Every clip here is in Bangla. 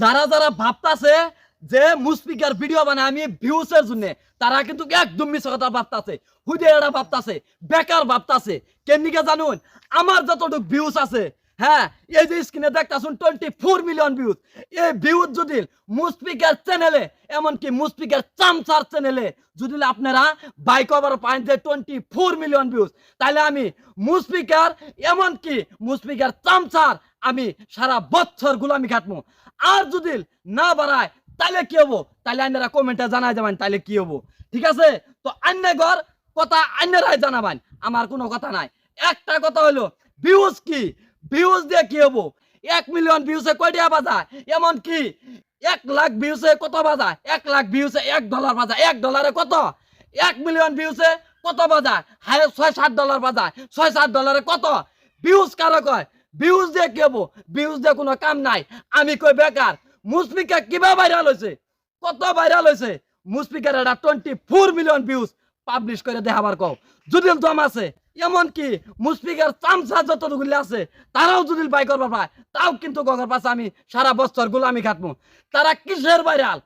যারা যারা ভাবতাছে যে মুসপিকার ভিডিও বানায় আমি ভিউসের জন্য, তারা কিন্তু একদম মিছ কথা ভাবতাছে, হুদে এরা ভাবতাছে, বেকার ভাবতাছে। কেমনিকে জানুন? আমার যতটুকু ভিউস আছে হ্যাঁ এই যে স্ক্রিনে দেখতাছুন টোয়েন্টি ফোর মিলিয়ন ভিউজ এই ভিউজ যদি মুসপিকার চ্যানেলে এমনকি মুসপিকার চামচার চ্যানেলে যদি আপনারা বাই কভার পান যে টোয়েন্টি ফোর মিলিয়ন ভিউজ তাহলে আমি মুসপিকার এমনকি মুসপিকার চামচার আমি সারা বছর গুলামি খাটমু আর যদি না বাড়ায় তাহলে কি হব? তাহলে আইনারা কমেন্টে জানাই যাবেন তাহলে কি হব? ঠিক আছে? তো আন্য ঘর, কথা আইনারাই জানাবেন। আমার কোনো কথা নাই। একটা কথা হলো ভিউজ কি? ভিউজ দিয়ে কি হব? এক মিলিয়ন ভিউসে কয়টা বাজায়? এমন কি? এক লাখ ভিউসে কত বাজায়? এক লাখ ভিউসে এক ডলার বাজায়। এক ডলারে কত? এক মিলিয়ন ভিউসে কত বাজায়? হায়, ছয় সাত ডলার বাজায়। ছয় সাত ডলারে কত? ভিউজ কারও কয়? ভিউজ দিয়ে কি হব? ভিউজ দিয়ে কোনো কাম নাই। আমি কই বেকার। মুসপিকা কিবা ভাইরাল হয়েছে কত ভাইরাল হয়েছে মুসপিকার এটা twenty four million views publish করে দেখাবার কও। যদি দম আছে। এমনকি মুসপিকার চামচা যতগুলি আছে, তারাও যদি বাই করবার পায়। তাও কিন্তু গগর পাশে আমি সারা বছর গোলামি খাটমু। তারা কিসের ভাইরাল?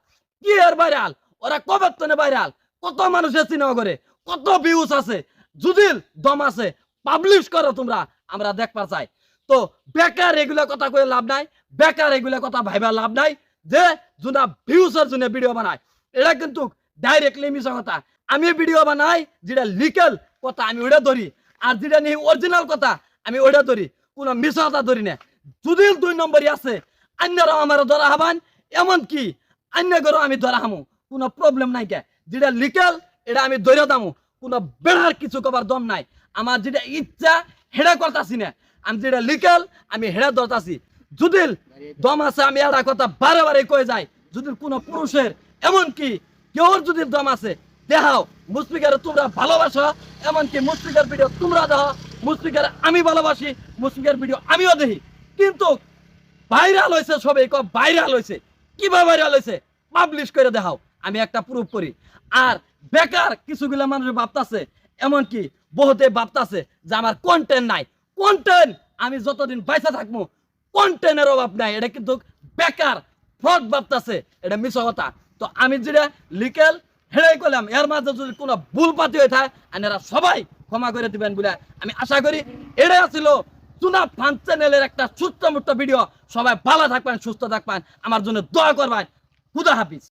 কি এর ভাইরাল? ওরা কবে তনে ভাইরাল? কত মানুষের সিনেমা করে, কত ভিউজ আছে। যদি দম আছে। পাবলিশ করো তোমরা, আমরা দেখবার চাই। তো বেকার এগুলা কথা কয়ে লাভ নাই, বেকার এগুলা কথা ভাইবা লাভ নাই, যে যোনা ভিউসের জন্য ভিডিও বানায়। এটা কিন্তু ডাইরেক্টলি মিশা কথা। আমি ভিডিও বানাই, যেটা লিকেল কথা, আমি ওটা ধরি। আর যেটা নিয়ে অরিজিনাল কথা। আমি ওটা ধরি, কোনো কথা ধরি না। যদি দুই নম্বরই আছে অন্যরাও আমার ধরা হবান, এমনকি অন্য ঘরও আমি ধরা হামু। কোনো প্রবলেম নাই কে। যেটা লিকেল এটা আমি ধরে দামু। কোনো বেড়ার কিছু কবার দম নাই। আমার যেটা ইচ্ছা, হেডা করতাছি না। আমি যেটা লিকেল আমি হেডা ধরতাছি। যদি দম আছে, আমি একটা কথা বারে বারে কয়ে যাই। যদি কোনো পুরুষের, এমনকি কেউর যদি দম আছে, দেখাও। মুসলিকারে তোমরা ভালোবাসো। এমনকি মুসলিকার ভিডিও তোমরা দেখো। মুসলিকারে আমি ভালোবাসি মুসলিকার ভিডিও আমিও দেখি। কিন্তু ভাইরাল হয়েছে সবাই ক ভাইরাল হয়েছে। কীভাবে ভাইরাল হয়েছে? পাবলিশ করে দেখাও। আমি একটা প্রুফ করি। আর বেকার কিছুগুলা মানুষ ভাবতাছে, এমনকি বহুতে ভাবতাছে যে আমার কন্টেন্ট নাই। কন্টেন্ট আমি যতদিন পয়সা থাকব কন্টেন্টের অভাব নাই। এটা কিন্তু বেকার ফ্রড ভাবতাছে। এটা মিছ কথা। তো আমি যেটা লিকেল হেরাই করলাম এর মাঝে যদি কোনো ভুল পাতি হয়ে থাকে আপনারা সবাই ক্ষমা করে দিবেন বলে। আমি আশা করি এটাই ছিল চুনা ফান চ্যানেলের একটা সুস্থ মুক্ত ভিডিও সবাই ভালো থাকবেন, সুস্থ থাকবেন। আমার জন্য দোয়া করবেন। খুদা হাফিজ।